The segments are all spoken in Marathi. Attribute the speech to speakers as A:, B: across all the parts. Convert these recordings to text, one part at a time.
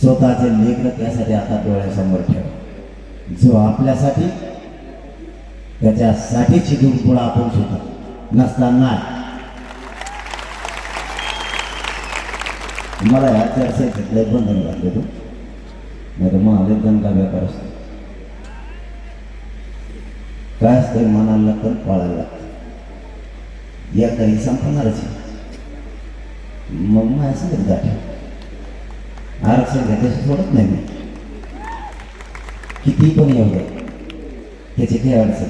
A: स्वतःचे लेकर त्यासाठी आता डोळ्यासमोर ठेवा. जो आपल्यासाठी त्याच्यासाठी चिडून पुढं आपण सुद्धा. नसताना. मला या चर्चेत लय बंधन घातले तू. नाही तर मग आले दंगा व्यापार असतो? काय असतं मनाला तर पाळायला लागतं. या काही संपणारच मग मग असं कधी ठेव आरक्षण घ्यायचं सोडत नाही. मी किती पण एवढं त्याची काही अडचण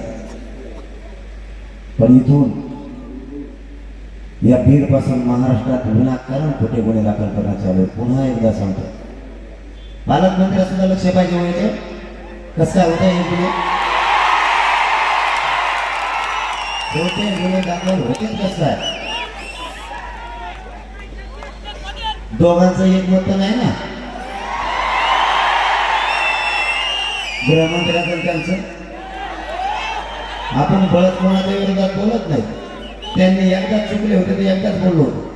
A: पण इथून या बीडपासून महाराष्ट्रात विनाकारण खोटे गुन्हे दाखल करण्यात चालू पुन्हा एकदा सांगतो. पालकमंत्र्या सुद्धा लक्ष पाहिजे व्हायचं कसं काय होतं हे गुन्हे खोटे गुन्हे दाखल होते कसं काय? दोघांचं एक मत नाही ना? गृहमंत्र्याचं त्यांचं? आपण बळत कोणाच्या विरोधात बोलत नाही. त्यांनी एकदाच चुकले होते ते एकदाच बोललो होतो.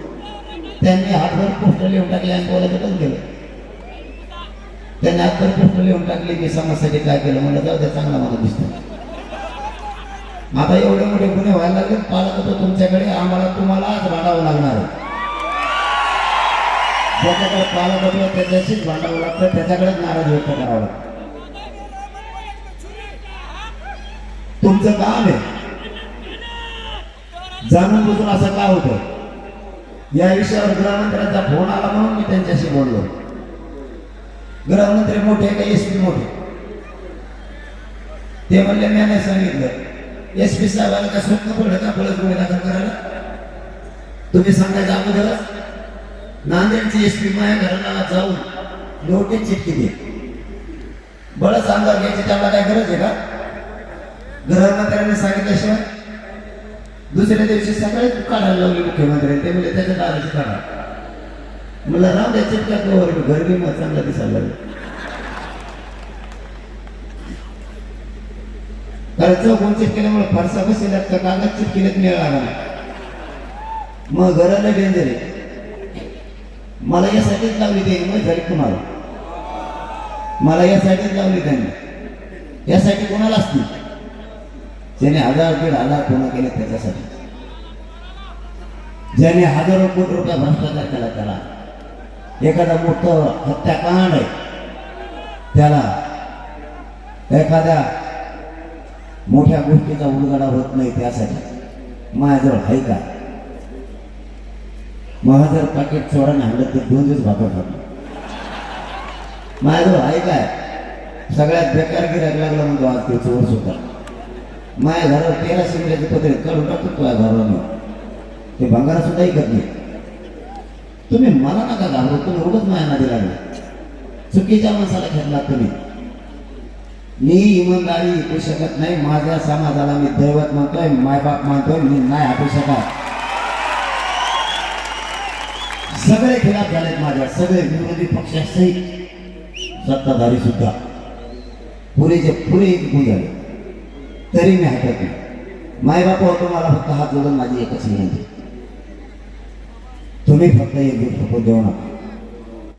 A: त्यांनी हातभर पोस्ट लिहून टाकले आणि बोलायचं बंद केलं. त्यांनी हातभर पोस्ट लिहून टाकले की समाजासाठी काय केलं? म्हणलं जाऊ ते चांगला मला दिसतो आता एवढे मोठे गुन्हे व्हायला लागले पालक होतो तुमच्याकडे आम्हाला तुम्हाला आज भांडावं लागणार आहे ज्याच्याकडे पालक होतो त्याच्याशीच भांडावं लागतं त्याच्याकडेच नाराज व्यक्त करावं लागतं तुमचं काम आहे. जाणून बुजून असं का होतं? या विषयावर गृहमंत्र्यांचा फोन आला म्हणून मी त्यांच्याशी बोललो. गृहमंत्री मोठे का? एस पी मोठे ते म्हणले मी नाही सांगितलं. एस पी साहेबाला का स्वप्न पडलं का? बळच गुन्हे दाखल करायला? तुम्ही सांगायचं अगोदरच. नांदेडची एस पी माझ्या घराला जाऊन नोटीस चिटकी दे बळच अंगावर घ्यायची त्याला काय गरज आहे का? गृहमंत्र्यांनी सांगितल्याशिवाय? दुसऱ्या दिवशी सकाळी काढायला लावले मुख्यमंत्र्यांनी ते म्हणजे त्याच्या दाराची काढा. मला राम द्या चिटका कवर घर बी मग चांगला दिसायला लागलं. कारण चौकोन चिटकेल्यामुळे फारसा बसेल कागद चिटकेल्यात मिळाला मग घराला डेंजर आहे. मला यासाठीच लावली त्यांनी मग झाली तुम्हाला? मला यासाठीच लावली त्यांनी. यासाठी कोणाला असतील? ज्याने हजार दीड हजार कोणा केले त्याच्यासाठी. ज्याने हजारो कोटी रुपये भ्रष्टाचार केला त्याला. एखादा मोठं हत्याकांड आहे. त्याला एखाद्या मोठ्या गोष्टीचा उलगडा होत नाही त्यासाठी. माझ्याजवळ आहे का? मग जर पाकिट चोराने आणलं तर दोन दिवस भाकर खातो. माझ्याजवळ आहे काय सगळ्यात बेकार गिराक लागला म्हणतो आज ते चोर सुद्धा. माझ्या घरावर तेरा शिमल्याचे पत्रे काढून टाकतो तुझ्या घरावर ते भंगारा सुद्धा ऐकत नाही. तुम्ही मला नका घाबरू तुम्ही उगच माझ्या नादी लागले. चुकीच्या माणसाला घेतला तुम्ही. मी इमानदारी ऐकू शकत नाही माझ्या समाजाला मी दैवत मानतोय मायबाप मानतोय मी नाही हाटू शकत. सगळे खिलाफ झालेत माझ्या सगळे विरोधी पक्षासहित सत्ताधारी सुद्धा. पुरेचे पुरे एकूण झाले. तरी मी हटत नाही. मायबाप होतो मला फक्त हात जोडून माझी एकच विनंती. तुम्ही फक्त एक दिवस देऊ नका.